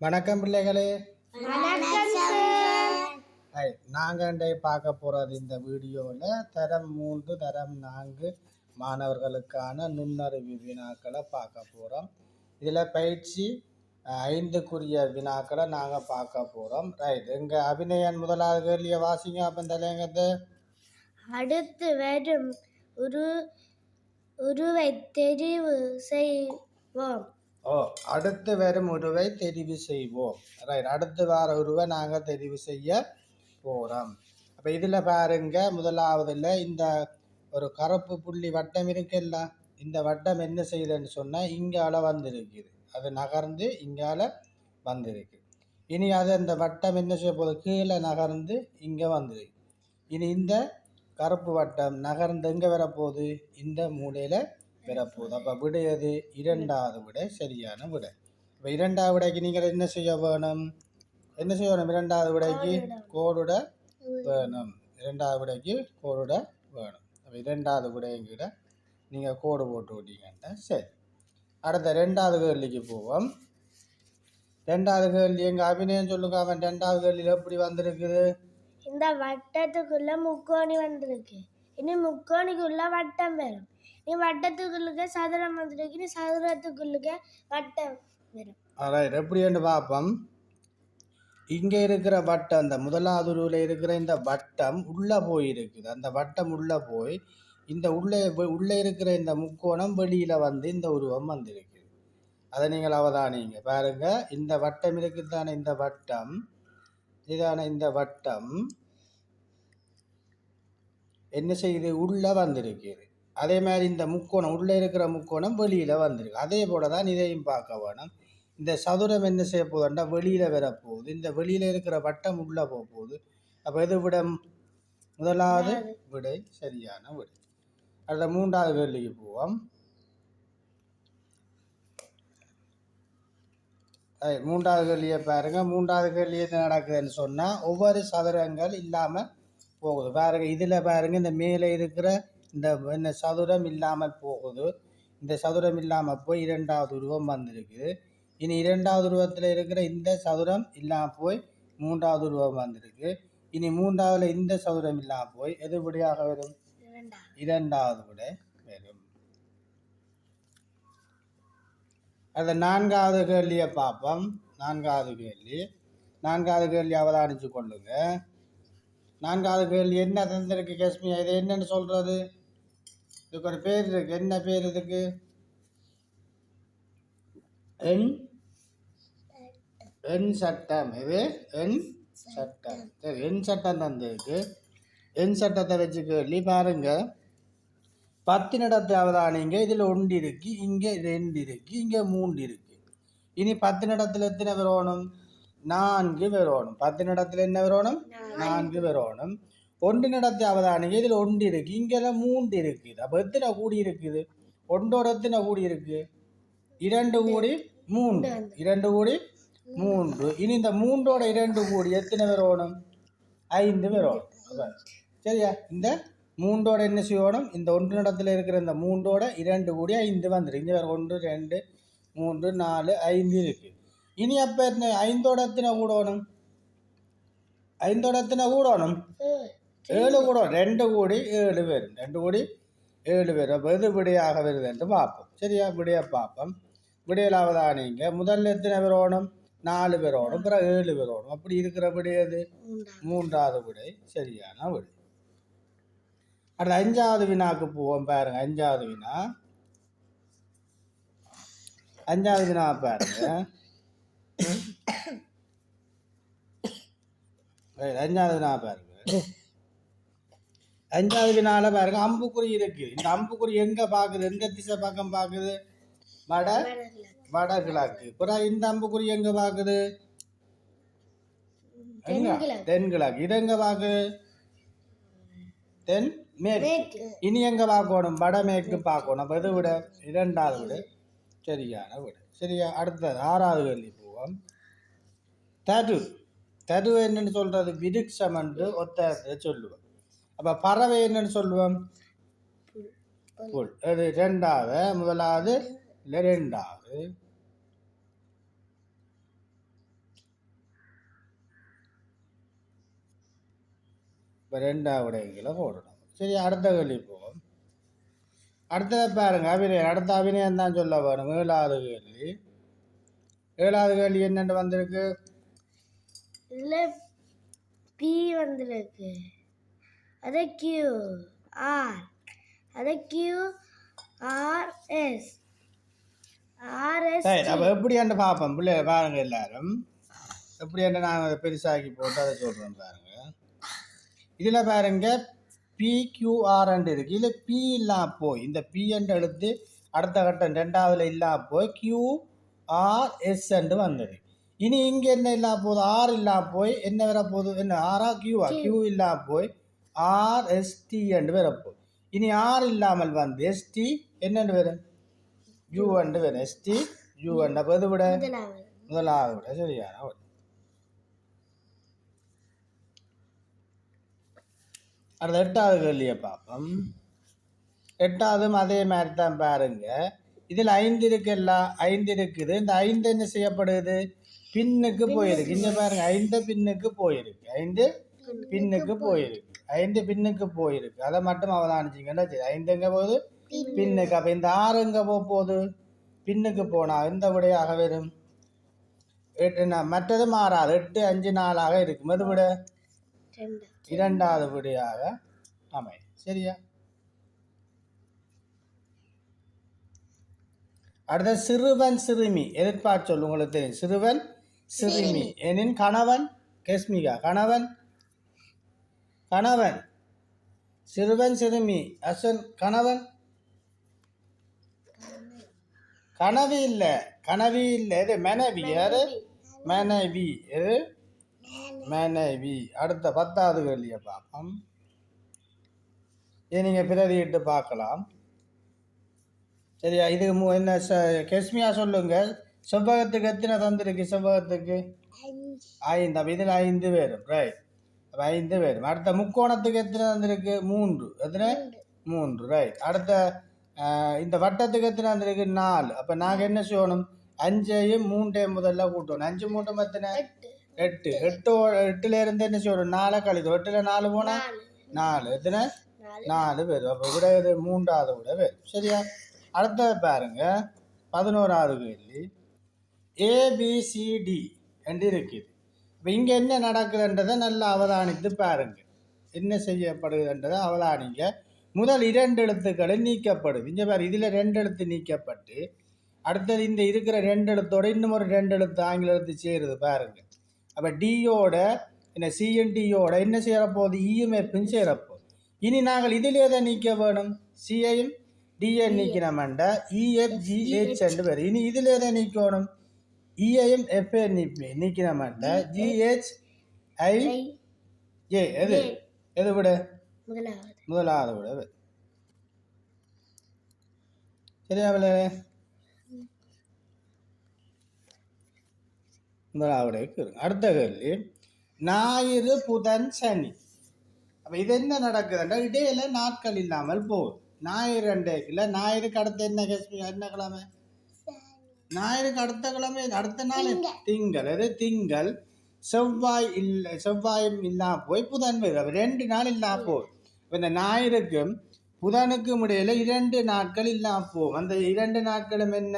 வணக்கம் பிள்ளைகளே. நாங்கள் பார்க்க போகிறது இந்த வீடியோவில் தரம் மூன்று தரம் நான்கு மாணவர்களுக்கான நுண்ணறிவு வினாக்களை பார்க்க போகிறோம் இதில் பயிற்சி ஐந்துக்குரிய வினாக்களை நாங்கள் பார்க்க போகிறோம் ரைட் எங்கள் அபிநயன் முதலாவது கேள்வியை வாசிங்க அப்போ தலையங்கத்தை அடுத்து வரும் உரு உருவை தெரிவு செய்வோம். ஓ அடுத்து வரும் உருவை தெரிவு செய்வோம். ரைட் அடுத்து வர உருவை நாங்கள் தெரிவு செய்ய போகிறோம் அப்போ இதில் பாருங்க முதலாவதில் இந்த ஒரு கருப்பு புள்ளி வட்டம் இருக்குல்ல இந்த வட்டம் என்ன செய்யுதுன்னு சொன்னால் இங்கால வந்திருக்குது. அது நகர்ந்து இங்கால வந்திருக்கு. இனி அது அந்த வட்டம் என்ன செய்ய போகுது? கீழே நகர்ந்து இங்கே வந்திருக்கு. இனி இந்த கருப்பு வட்டம் நகர்ந்து எங்கே வரப்போகுது? இந்த மூலையில் வரப்போகுது அப்போ விடை எது இரண்டாவது விடை சரியான விடை. இப்போ இரண்டாவது விடைக்கு நீங்கள் என்ன செய்ய வேணும்? என்ன செய்ய வேணும்? இரண்டாவது விடைக்கு கோடுட வேணும். இரண்டாவது விடைக்கு கோடுட வேணும். அப்போ இரண்டாவது விடைங்கிற நீங்கள் கோடு போட்டு விட்டீங்கன்னா சரி. அடுத்த ரெண்டாவது கேள்விக்கு போவோம். ரெண்டாவது கேள்வி எங்கள் அபிநயம் சொல்லுங்க. அவன் ரெண்டாவது கேள்வியில் எப்படி வந்திருக்குது? இந்த வட்டத்துக்குள்ள முக்கோணி வந்திருக்கு. இனி முக்கோணிக்குள்ள வட்டம் வரும் நீ வட்டத்துக்குள்ளுக்க சதுரம் வந்துருக்கு நீ சதுரத்துக்குள்ளுக்க வட்டம் வரும். ரைட் எப்படின்னு பார்ப்போம். இங்கே இருக்கிற வட்டம் அந்த முதலாவது உருவில் இருக்கிற இந்த வட்டம் உள்ளே போயிருக்குது. அந்த வட்டம் உள்ளே போய் இந்த உள்ளே உள்ளே இருக்கிற இந்த முக்கோணம் வெளியில் வந்து இந்த உருவம் வந்திருக்குது. அதை நீங்கள் அவதானிங்க. பாருங்க இந்த வட்டம் இருக்குது தானே இந்த வட்டம். இதான இந்த வட்டம். என்ன செய்யுது உள்ளே வந்திருக்குது. அதே மாதிரி இந்த முக்கோணம் உள்ளே இருக்கிற முக்கோணம் வெளியில் வந்திருக்கு. அதே போல தான் இதையும் பார்க்க வேணும். இந்த சதுரம் என்ன செய்ய போகுதுன்னா வெளியில் வரப்போகுது. இந்த வெளியில் இருக்கிற வட்டம் உள்ளே போக போகுது. அப்போ எது விட முதலாவது விடை. சரியான விடை. அடுத்த மூன்றாவது கேள்விக்கு போவோம். மூன்றாவது கேள்வியை பாருங்க. மூன்றாவது கேள்வி என்ன நடக்குதுன்னு சொன்னால் ஒவ்வொரு சதுரங்கள் இல்லாமல் போகுது. பாருங்க இதில் பாருங்க இந்த மேலே இருக்கிற இந்த இந்த சதுரம் இல்லாமல் போகுது. இந்த சதுரம் இல்லாமல் போய் இரண்டாவது உருவம் வந்திருக்குது இனி இரண்டாவது உருவத்தில் இருக்கிற இந்த சதுரம் இல்லாமல் போய் மூன்றாவது உருவம் வந்திருக்கு. இனி மூன்றாவதுல இந்த சதுரம் இல்லாமல் போய் எது விடையாக வரும்? இரண்டாவது. விடை வரும். அந்த நான்காவது கேள்வியை பார்ப்போம். நான்காவது கேள்வி. நான்காவது கேள்வி அவதானிச்சு கொள்ளுங்க. நான்காவது கேள்வி என்ன தந்திருக்கு காஷ்மீர் இது என்னன்னு சொல்றது? இதுக்கு ஒரு பேர் இருக்கு. என்ன பேர் இதுக்கு? எண் எண் சட்டம். இது எண் சட்டம். சரி எண் சட்டம் தந்திருக்கு எண் சட்டத்தை வச்சு கேள்வி பாருங்க. பத்தினிடத்தை அவதானிங்க இதில் ஒன்று இருக்கு இங்கே ரெண்டு இருக்கு இங்கே மூன்று இருக்கு. இனி பத்தினிடத்தில் எத்தனை வரணும் நான்கு வரணும் பத்தினிடத்தில் என்ன வரணும் நான்கு. வரணும் ஒன்றினிடத்தை அவதானிங்க இதில் ஒன்று இருக்கு? இங்கெல்லாம் மூன்று இருக்குது அப்போ எத்தனை கூடி இருக்குது? ஒன்றோட எத்தனை கூடி இருக்குது இரண்டு கூடி மூன்று. இரண்டு கூடி மூன்று. இனி இந்த மூன்றோட இரண்டு கூடி எத்தனை வரணும் ஐந்து பேர் அப்ப, சரியா? இந்த மூன்றோட என்ன செய்யணும்? இந்த ஒன்று இடத்துல இருக்கிற இந்த மூன்றோட இரண்டு கூடி ஐந்து வந்துடும் இங்கே வேறு ஒன்று ரெண்டு மூன்று நாலு ஐந்து இருக்கு. இனி அப்போ எத்தனை ஐந்தோட எத்தனை கூடணும்? ஐந்தோட எத்தனை கூடணும்? ஏழு கூட ரெண்டு கோடி ஏழு பேர் ரெண்டு கோடி ஏழு பேர். அப்போ எது விடையாக வருது என்று பார்ப்போம். சரியா? விடைய பார்ப்போம். விடையில் அவதானிங்க முதல்ல எத்தனை பேர் ஓடும் நாலு பேர் ஓடும் பிறகு ஏழு பேர் ஓடும் அப்படி இருக்கிற விடை எது? மூன்றாம் மூன்றாவது விடை. சரியான விடை. அடுத்து அஞ்சாவது வினாக்கு போவோம் பாருங்க. அஞ்சாவது வினா. அஞ்சாவது வினா பாருங்க. அஞ்சாவது வினா பாருங்க. அஞ்சாவது வினால பாருங்க அம்புக்குறி இருக்கு. இந்த அம்புக்குறி எங்க பாக்குது? எங்க திசை பக்கம் பாக்குது? வட வடகிழக்கு. பிறகு இந்த அம்புக்குறி எங்க பாக்குது? எங்க? தென்கிழக்கு. இது எங்க பாக்குது தென் மேற்கு. இனி எங்க பார்க்கணும் வடமேற்கு பார்க்கணும் அப்ப இது விட? இரண்டாவது விட. சரியான விட. சரியா? அடுத்தது ஆறாவது கேள்வி போவோம். தரு தரு என்னன்னு சொல்றது விருட்சம் என்று ஒத்த சொல்லுவோம். அப்போ பறவை என்னன்னு சொல்லுவோம்? புல். ரெண்டாவது முதலாவது இல்லை ரெண்டாவது. இப்போ ரெண்டாவது போடணும். சரி அடுத்த கேள்வி போவோம். அடுத்ததை பாருங்க அபிநயம் அடுத்த அபிநயம் தான் சொல்ல வரும் ஏழாவது கேள்வி. ஏழாவது கேள்வி என்னென்னு வந்திருக்கு? இல்லை பி வந்திருக்கு. அது கியூ ஆர் அது கியூ ஆர் எஸ் ஆர்எஸ் சரி அப்போ எப்படியாண்டு பார்ப்போம் பிள்ளைய பாருங்க எல்லாரும். எப்படியாண்டு நான் அதை பெருசாக்கி போட்டு அதை சொல்கிறேன் பாருங்க. இதில் பாருங்க பிக்யூஆர்ன்ட்டு இருக்கு. இதில் பி இல்லா போய் இந்த பிஎன்ட்டு எடுத்து அடுத்த கட்டம் ரெண்டாவதுல இல்லா போய் கியூ ஆர் எஸ்ன்ட்டு வந்தது. இனி இங்கே என்ன இல்லா போகுது? ஆர் இல்லா போய் என்ன வர போகுது என்ன ஆரா கியூஆ கியூ இல்லா போய் ஆர் எஸ்டி என்று அப்போ இனி ஆர் இல்லாமல் வந்து எஸ்டி என்னென்று வரும் யூ அண்டு வரும் எஸ்டி யூ அண்ட் அப்போ இது விட? முதலாவது விட. சரியான விட அடுத்த எட்டாவது கேள்வியை பார்ப்போம். எட்டாவதும் அதே மாதிரி தான் பாருங்க. இதில் ஐந்து இருக்கு எல்லாம் ஐந்து இருக்குது. இந்த ஐந்து என்ன செய்யப்படுது? பின்னுக்கு போயிருக்கு. இங்க பாருங்க ஐந்து பின்னுக்கு போயிருக்கு. ஐந்து பின்னுக்கு போயிருக்கு. ஐந்து பின்னுக்கு போயிருக்கு. அதை மட்டும் அவதானிச்சிங்கன்னா சரி ஐந்து எங்க போகுது பின்னுக்கு. அப்ப இந்த ஆறு எங்க போக போகுது. பின்னுக்கு போனா இந்த விடையாக வரும்? எட்டு மற்றது மாறாது. எட்டு அஞ்சு நாளாக இருக்கும் அது விட? ரெண்டு. இரண்டாவது விடையாக அமையும். சரியா? அடுத்த சிறுவன் சிறுமி. எதிர்பார்த்து சொல்லு உங்களுக்கு தெரியும். சிறுவன் சிறுமி. எனின் கணவன் கேஸ்மிகா. கணவன் கணவன். சிறுவன் சிறுமி. அசன் கணவன். கனவு இல்லை. கனவி இல்லை. எது மனைவி. யாரு? மனைவி. எது மனைவி. அடுத்த பத்தாவது கேள்வியை பார்ப்போம். இதை நீங்கள் பிரதியிட்டு பார்க்கலாம். சரியா? இது என்ன ச கெஸ்மியா சொல்லுங்க. செவ்வகத்துக்கு எத்தனை தந்திருக்கு செவ்வகத்துக்கு? ஐந்து. அப்போ இதில் ஐந்து பேரும். ரைட் அப்போ ஐந்து பேரும் அடுத்த முக்கோணத்துக்கு எத்தனை தந்திருக்கு மூன்று. எத்தனை? மூன்று. ரைட் அடுத்த இந்த வட்டத்துக்கு எத்தனை வந்திருக்கு? நாலு. அப்போ நாங்கள் என்ன செய்யணும்? அஞ்சையும் மூண்டையும் முதல்ல கூட்டணும். அஞ்சு மூட்டம் எத்தனை? எட்டு. எட்டு. எட்டு எட்டுல இருந்து என்ன செய்யணும்? நாலை கழிக்கும் எட்டுல நாலு போனா? நாலு. எத்தனை? நாலு. பேர். அப்போ விட இது மூன்றாவது விட பேர். சரியா? அடுத்தது பாருங்க. பதினோராவது கேள்வி. ஏபிசிடி என்று இருக்குது இப்போ இங்கே என்ன நடக்குதுன்றதை நல்லா அவதானித்து பாருங்க. என்ன செய்யப்படுதுன்றதை அவதானிங்க. முதல் இரண்டு எழுத்துக்களை நீக்கப்படுது. இங்கே பாரு இதில் ரெண்டு எழுத்து நீக்கப்பட்டு அடுத்தது இந்த இருக்கிற ரெண்டு எழுத்தோட இன்னும் ஒரு ரெண்டு எழுத்து ஆங்கில எழுத்து சேருது பாருங்க. அப்போ டியோட என்ன சிஎன்டியோட என்ன சேரப்போகுது? இஎம்எஃப்பும் சேரப்போகுது. இனி நாங்கள் இதில் எதை நீக்க வேணும்? சிஐயும் டிஏ நீக்கினோம்டா இஎஃப்ஜிஹெச் என்று பேர் இனி இதில் எதை நீக்கணும்? இஐஎம் எஃப்ஏ நீப்பி நீக்கினோம்டா ஜிஹெச் ஐ ஏ எது? எது விட? முதலாவது. விட சரியா விளையாடு முதலாவது அடுத்த கேள்வி. ஞாயிறு புதன் சனி. அப்போ இது என்ன நடக்குதுன்னா இடையில நாட்கள் இல்லாமல் போகுது. ஞாயிறு ரெண்டேக்கில் ஞாயிறுக்கு அடுத்த என்ன கேஸ்மி என்ன கிழமை? ஞாயிறுக்கு அடுத்த கிழமை அடுத்த நாள். திங்கள். அது திங்கள். செவ்வாய் இல்லை செவ்வாயும் இல்லா போய் புதன் ரெண்டு நாள் இல்லா இப்ப இந்த ஞாயிறுக்கும் புதனுக்கும் இடையில இரண்டு நாட்கள் இல்லாம போகும் அந்த இரண்டு நாட்களும் என்ன?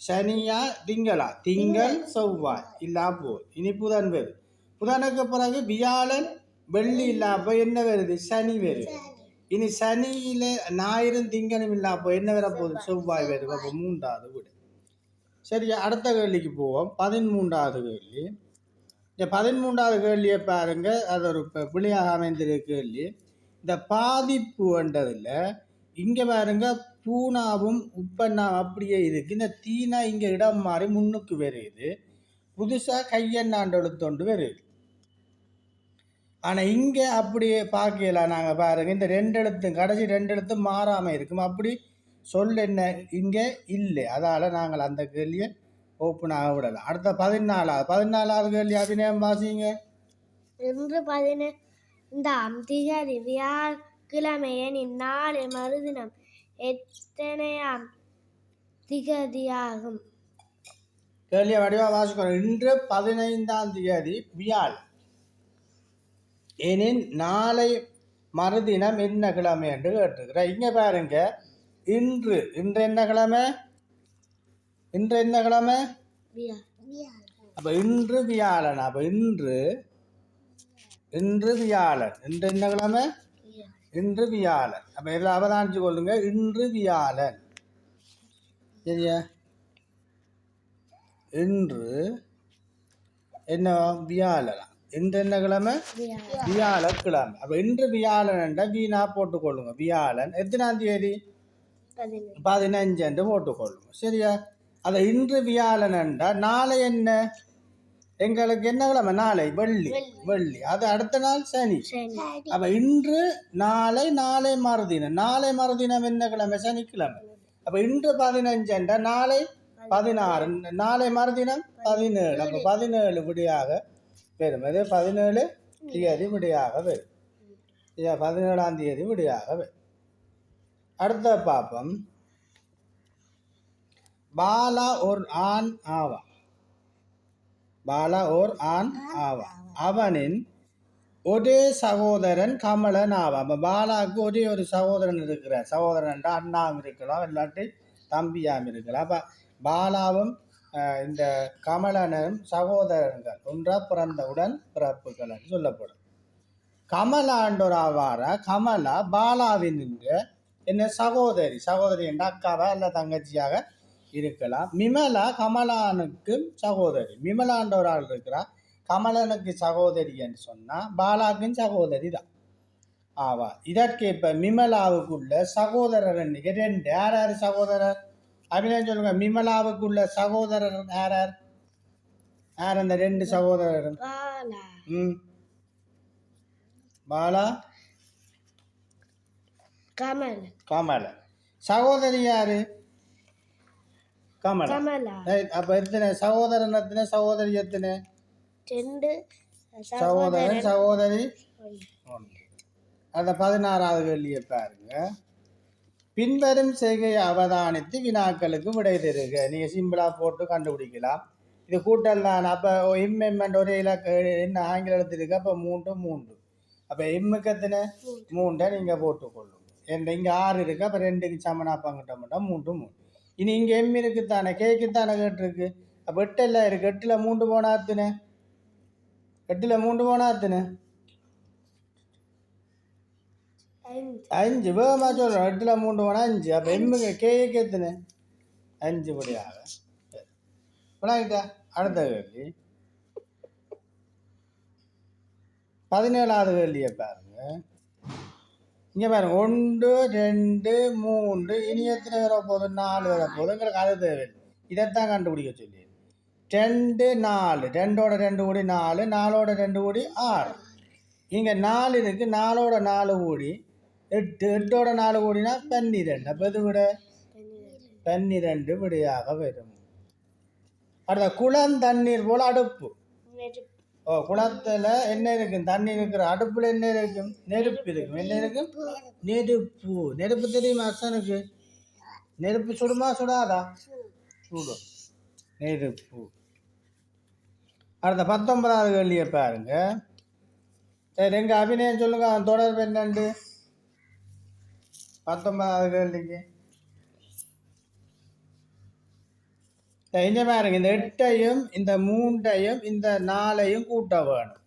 சனியா திங்களா? திங்கள் செவ்வாய் இல்லா போகுது இனி புதன் வருது புதனுக்கு பிறகு வியாழன் வெள்ளி இல்லாம போய் என்ன வருது? சனி வருது. இனி சனியில ஞாயிறும் திங்களும் இல்லா போய் என்ன வர போகுது செவ்வாய் வருது. அப்போ மூன்றாவது வீடு. சரி அடுத்த கேள்விக்கு போவோம். பதிமூன்றாவது கேள்வி. இந்த பதிமூன்றாவது கேள்வியை பாருங்க. அது ஒரு பிள்ளையாக பிழையாக அமைந்திருக்க கேள்வி. இந்த பாதிப்புன்றதில் இங்கே பாருங்க பூனாவும் உப்பண்ணாவும் அப்படியே இருக்கு. இந்த தீனா இங்கே இடம் மாறி முன்னுக்கு வருது. புதுசாக கையெண்ணாண்டு எழுத்தொண்டு வருது. ஆனால் இங்கே அப்படியே பார்க்கல நாங்கள் பாருங்கள் இந்த ரெண்டு எழுத்தும் கடைசி ரெண்டு எழுத்தும் மாறாமல் இருக்கும். அப்படி சொல் என்ன? இங்கே இல்லை. அதால் நாங்கள் அந்த கேள்வியை ஓப்பன் ஆக விடலாம் அடுத்த பதினாலாவது பதினாலாவது கேள்வி அபிநயம் வாசிங்க. இன்று பதினைந்தாம் திகதி வியாழக்கிழமையன் இந்நாளை மறுதினம் எத்தனையாம் திகதியாகும்? கேள்வியை வடிவா வாசிக்கணும் இன்று பதினைந்தாம் தேதி வியாழ். எனின் நாளை மறுதினம் என்ன கிழமை என்று கேட்டிருக்கிறேன். இங்க பாருங்க. இன்று இன்று என்ன கிழமை? இன்று என்ன கிழமை? அப்ப இன்று வியாழன் அப்ப இன்று இன்று வியாழன். இன்று என்ன கிழமை? இன்று வியாழன். அப்ப இதில் அவதானிச்சு கொள்ளுங்க. இன்று வியாழன். சரியா? இன்று என்ன? வியாழனா. இன்று என்ன கிழமை? வியா வியாழக்கிழமை அப்ப இன்று வியாழன் என்ற வீணா போட்டுக்கொள்ளுங்க வியாழன். எத்தனாம் தேதி? பதினஞ்சு. என்று போட்டுக்கொள்ளுங்க சரியா அதை இன்று வியாழன் என்றால் நாளை என்ன எங்களுக்கு என்ன கிழமை நாளை வெள்ளி வெள்ளி அது அடுத்த நாள் சனி அப்ப இன்று நாளை நாளை மறுதினம் நாளை மறுதினம் என்ன கிழமை சனிக்கிழமை அப்ப இன்று பதினஞ்சு என்ற நாளை பதினாறு நாளை மறுதினம் பதினேழு அப்ப பதினேழு விடியாக வரும் இது பதினேழு தேதி விடியாக வரும் பதினேழாம் தேதி விடியாக வரும் அடுத்த பாப்பம். பாலா ஒரு ஆண் ஆவா. பாலா ஓர் ஆண் ஆவா. அவனின் ஒரே சகோதரன் கமலன் ஆவா. அப்போ பாலாவுக்கு ஒரே ஒரு சகோதரன் இருக்கிறார் சகோதரன் அண்ணாவும் இருக்கலாம் இல்லாட்டி தம்பியாம் இருக்கலாம். அப்போ பாலாவும் இந்த கமலனும் சகோதரர்கள் ஒன்றா பிறந்தவுடன் பிறப்புகள் என்று சொல்லப்படும். கமலாண்டோர் ஆவாரா? கமலா பாலாவின் இங்கு என்ன சகோதரி சகோதரி என்ற அக்காவா அல்ல தங்கச்சியாக இருக்கலாம். மிமலா கமலானுக்கும் சகோதரி. மிமலான்ற ஒரு ஆள் இருக்கிறா. கமலனுக்கு சகோதரி என்று சொன்னா பாலாவுக்கும் சகோதரி தான். ஆவா. இதற்கு இப்ப மிமலாவுக்குள்ள சகோதரர் ரெண்டு. யார் யார் சகோதரர்? அப்படின்னு சொல்லுங்க. மிமலாவுக்குள்ள சகோதரர் யார் யார்? யார் அந்த ரெண்டு சகோதரரும்? பாலா. ம். பாலா? கமல். கமல. சகோதரி யாரு? கமலா. கமலா. ரைட் அப்ப எத்தனை? சகோதரன் எத்தனை? சகோதரி எத்தனை? ரெண்டு. சகோதரன் சகோதரி. ஒன்று. அந்த பதினாறாவது கேள்வியை பாருங்க. பின்வரும் செய்கையை அவதானித்து வினாக்களுக்கு விடை தருக. நீங்க சிம்பிளா போட்டு கண்டுபிடிக்கலாம். இது கூட்டல் தான். அப்போ எம்எம்எண்ட் ஒரே இலக்க என்ன ஆங்கில எழுத்து இருக்கு? அப்போ மூன்று மூன்று. அப்போ எம்முக்கு எத்தனை? மூன்றை. நீங்கள் போட்டுக்கொள்ளுங்க. என் இங்கே ஆறு இருக்கு அப்போ ரெண்டுக்கு சமனா மாட்டோம் மூன்று மூணு இனி இங்கே எம் இருக்குத்தானே கேக்கு தானே கேட்டிருக்கு? அப்போ எட்டு எல்லாம் இருக்கு. எட்டில் மூன்று போனா எத்தனை? எட்டில் மூன்று போனா எத்தனை? ஐந்து. அஞ்சு வேகமா சொல்கிறோம் எட்டில் மூன்று போனால் அஞ்சு. அப்போ எம்முக்கு கேக்கு எத்தனை? அஞ்சு படியாக விளாங்கிட்டா? அடுத்த கேள்வி. பதினேழாவது கேள்வியை பாருங்க. இங்கே பாருங்க ஒன்று ரெண்டு மூன்று இனி எத்தனை வர போகுது? நாலு வர போகுது எங்களுக்கு அது இதைத்தான் கண்டுபிடிக்க சொல்லி ரெண்டு நாலு. ரெண்டோட ரெண்டு கூடி நாலு நாலோட ரெண்டு கூடி ஆறு. இங்கே நாலு இருக்குது நாலோட நாலு கூடி எட்டு. எட்டோட நாலு கூடினா பன்னிரெண்டு. அப்போ இது விட? பன்னிரெண்டு விடையாக வரும். அடுத்த குளம் தண்ணீர் போல் அடுப்பு. ஓ குளத்துல என்ன இருக்கும்? தண்ணி இருக்கிற அடுப்புல என்ன இருக்கும்? நெருப்பு இருக்கும். என்ன இருக்கும்? நெருப்பு. நெருப்பு தெரியுமா அசனுக்கு நெருப்பு சுடுமா சுடாதா? சுடும். நெருப்பு. அடுத்த பத்தொன்பதாவது கேள்வியை பாருங்க. சரி எங்க அபிநயம் சொல்லுங்க. அவன் தொடர்பு என்னண்டு? பத்தொன்பதாவது கேள்விக்கு. இங்க பாருங்க இந்த எட்டையும் இந்த மூண்டையும் இந்த நாலையும் கூட்ட வேணும்.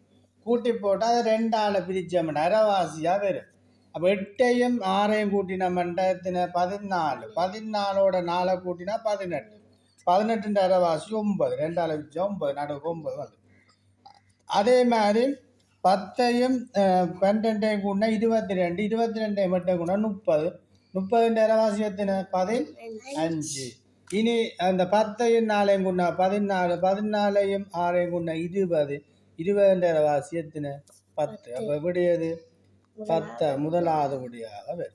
கூட்டி போட்டால் அது ரெண்டால பிரிச்சோம்னா அரைவாசியாக வரும். அப்போ எட்டையும் ஆறையும் கூட்டினோம்னா எத்தனை? பதினாலு. பதினாலோட நாலை கூட்டினா பதினெட்டு. பதினெட்டு அரைவாசி ஒன்பது. ரெண்டால பிரிச்சா ஒன்பது நடுவுக்கு ஒன்பது வந்து அதே மாதிரி பத்தையும் பன்னெண்டையும் கூட்டினா இருபத்தி ரெண்டு இருபத்தி ரெண்டையும் மட்டும் கூட்டினா முப்பது. முப்பது அரைவாசி எத்தனை? பதின் அஞ்சு. இனி அந்த பத்தையும் நாளையும் கொண்டா பதினாலு பதினாலையும் ஆறையும் கொண்டா இருபது இருபது வாசி எத்தனை பத்து. அப்போ விடியது பத்து முதலாவது வரும்.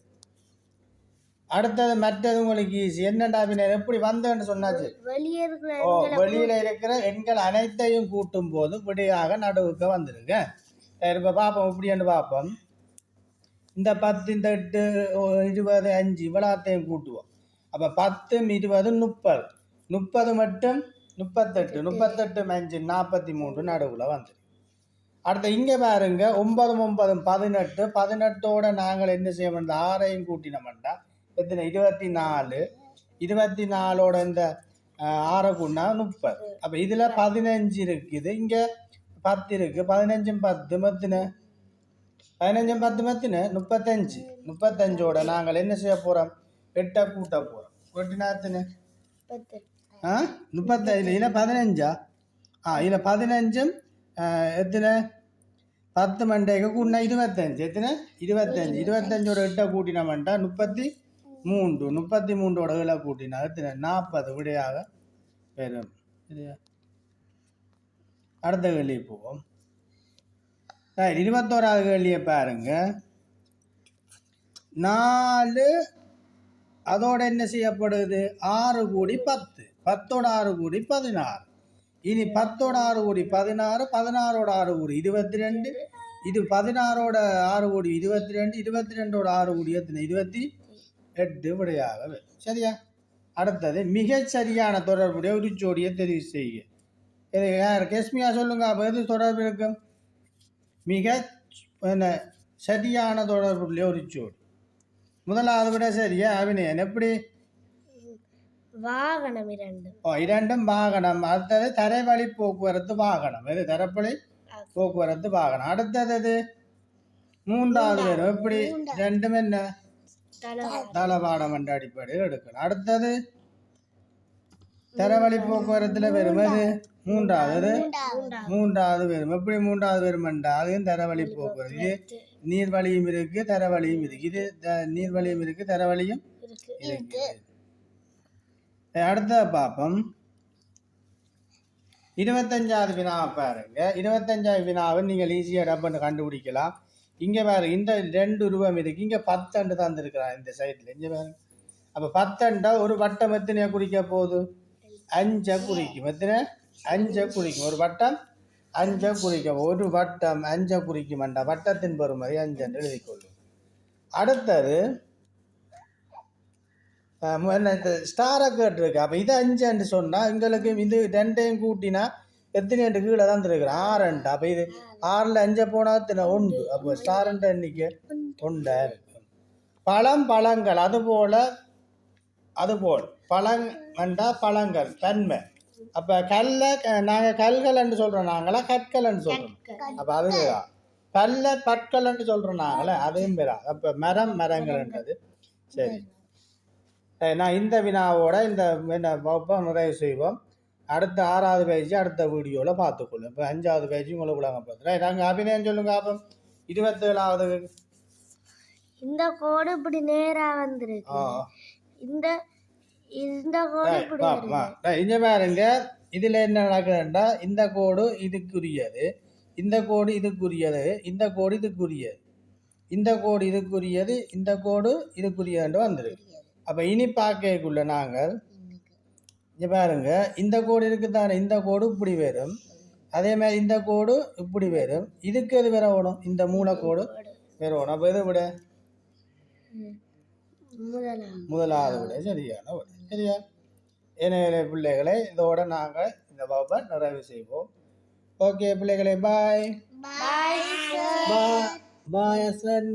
அடுத்தது மற்றது உங்களுக்கு ஈஸி என்னடா பின்னர் எப்படி வந்தேன்னு சொன்னாச்சு? வெளியே இருக்கிற ஓ வெளியில இருக்கிற எண்கள் அனைத்தையும் கூட்டும் போது விடையாக நடுவுக்கு வந்திருக்க சரி இப்போ பார்ப்போம் இப்படின்னு பார்ப்போம். இந்த பத்து இந்த எட்டு இருபது அஞ்சு இவ்வளோத்தையும் கூட்டுவோம். அப்போ பத்தும் இருபது முப்பது. முப்பது மட்டும் முப்பத்தெட்டு. முப்பத்தெட்டு. அஞ்சு நாற்பத்தி மூன்று நடுவில் வந்துடும் அடுத்த இங்கே பாருங்க ஒன்பதும் ஒன்பதும் பதினெட்டு. பதினெட்டோட நாங்கள் என்ன செய்ய வேண்டாம் ஆறையும் கூட்டினோம்டா. எத்தனை? இருபத்தி நாலு இருபத்தி நாலோட இந்த ஆறை கூட்டினா முப்பது. அப்போ இதில் பதினஞ்சு இருக்குது. இங்கே பத்து இருக்குது பதினஞ்சும் பத்து மத்தின பதினஞ்சும் பத்து மத்தின முப்பத்தஞ்சு. முப்பத்தஞ்சோட நாங்கள் என்ன செய்ய போகிறோம் எட்டை கூட்ட போகிறோம் கூட்டினா எத்தனை ஆ முப்பத்தஞ்சு இதில் பதினஞ்சா ஆ இதில் பதினஞ்சும் எத்தனை பத்து மண்டைக்கு கூட்டினா இருபத்தஞ்சு எத்தனை இருபத்தஞ்சு இருபத்தஞ்சோட எட்டை கூட்டினோம்டா முப்பத்தி மூன்று முப்பத்தி மூன்றோட விலை கூட்டினா எத்தனை நாற்பது விடையாக பெறும் சரியா அடுத்த கேள்வி போவோம் இருபத்தோராவது கேள்வியை பாருங்க நாலு அதோடு என்ன செய்யப்படுது? ஆறு கூடி பத்து. பத்தோட ஆறு கூடி பதினாறு. இனி பத்தோட ஆறு கூடி பதினாறு பதினாறோட ஆறு கூடி இருபத்தி ரெண்டு இது பதினாறோட ஆறு கோடி இருபத்தி ரெண்டு இருபத்தி ரெண்டோட ஆறு கோடி எத்தனை? இருபத்தி எட்டு விடையாக சரியா? அடுத்தது மிகச் சரியான தொடர்புடைய ஒரு ஜோடியை தெரிவு செய்ய இது யார்? கேஸ்மியா சொல்லுங்க. அப்போ எது தொடர்பு இருக்கும்? மிக என்ன சரியான தொடர்புடைய ஒரு ஜோடி. முதலாவது விட சரியா அபிநயன்? எப்படி? வாகனம் இரண்டு ஓ இரண்டும் வாகனம். அடுத்தது தரைவழி போக்குவரத்து வாகனம். இது தரப்பழி போக்குவரத்து வாகனம். அடுத்தது இது மூன்றாவது வரும் எப்படி? ரெண்டும் என்ன? தளவாடம். என்ற அடிப்படையில் எடுக்கணும். அடுத்தது தரவழி போக்குவரத்துல வரும் அது மூன்றாவது. மூன்றாவது. வரும் எப்படி மூன்றாவது வரும் என்றால் அதுவும் தரவழி போக்குவரத்து. இது நீர்வழியும் இருக்கு தரவழியும் இருக்கு. இது த- நீர்வழியும் இருக்கு தரவழியும் இருக்கு. இருக்கு. அடுத்த பார்ப்போம் இருபத்தஞ்சாவது வினாவை பாருங்க. இருபத்தஞ்சாவது வினாவை நீங்கள் ஈஸியாக டப்புன்னு கண்டுபிடிக்கலாம். இங்கே பாருங்க இந்த ரெண்டு உருவம் இருக்கு. இங்கே பத்தண்டு தந்துருக்கிறான் இந்த சைடில் இங்கே பாருங்க அப்போ பத்தண்டா ஒரு வட்டம் எத்தனையா குறிக்க போகுது? அஞ்சை. குறிக்கும் எத்தனை? அஞ்சை குறிக்கும் ஒரு வட்டம் அஞ்ச குறிக்கும் ஒரு வட்டம் அஞ்சை குறிக்குமெண்டா வட்டத்தின் பெறுமதி அஞ்சன் எழுதிக்கொள்ளும். அடுத்தது என்ன ஸ்டாரை கேட்டிருக்கு அப்போ இது அஞ்சுன்னு சொன்னால் எங்களுக்கு இது ரெண்டையும் கூட்டினா எத்தனை ரெண்டு கீழே தான் இருக்கிறோம் ஆறு ரெண்டு அப்போ இது ஆறில் அஞ்சு போனால் எத்தனை? ஒன்று. அப்போ ஸ்டாருன்ற எண்ணிக்கை ஒன்றா இருக்கும். பழம் பழங்கள் அதுபோல் அதுபோல். பழங் வேண்டா பழங்கள் தன்மை அப்போ கல்லை நாங்கள் கல்கள்ன்னு சொல்கிறோம் நாங்களா? கற்கள்னு சொல்கிறோம் அப்போ அதுதான். கல்லை பற்கள்னு சொல்கிறோம் நாங்களே? அதையும் பெறா. அப்போ மரம் மரங்கள்ன்றது சரி. நான் இந்த வினாவோட இந்த என்ன வகுப்பை நிறைவு செய்வோம். அடுத்த ஆறாவது பேஜ் அடுத்த வீடியோவில் பார்த்துக்கொள்ளும். இப்போ அஞ்சாவது பேஜ் உங்களுக்கு விளங்க பார்த்துறேன் நாங்கள் அபிநயம் சொல்லுங்க அப்போ. இருபத்தேழாவது. இந்த கோடு இப்படி நேரா வந்திருக்கு. இந்த இங்க பாருங்க. இதில் என்ன நடக்குதுன்னா இந்த கோடு இதுக்குரியது. இந்த கோடு இதுக்குரியது. இந்த கோடு இதுக்குரியது. இந்த கோடு இதுக்குரியது. இந்த கோடு இதுக்குரியது வந்துருக்கு. அப்போ இனி பார்க்கக்குள்ள நாங்கள் இங்க பாருங்க. இந்த கோடு இருக்குதானே? இந்த கோடு இப்படி வரும். அதே மாதிரி இந்த கோடு இப்படி வரும். இதுக்கு எது வரணும்? இந்த மூலக்கோடு வரணும். அப்போ எது விட? முதலாவது விட. சரியான விட. சரியா எனவே பிள்ளைகளை இதோட நாங்கள் இந்த வகுப்பை நிறைவு செய்வோம். ஓகே பிள்ளைகளே பாய் பாய் பாய் அசன்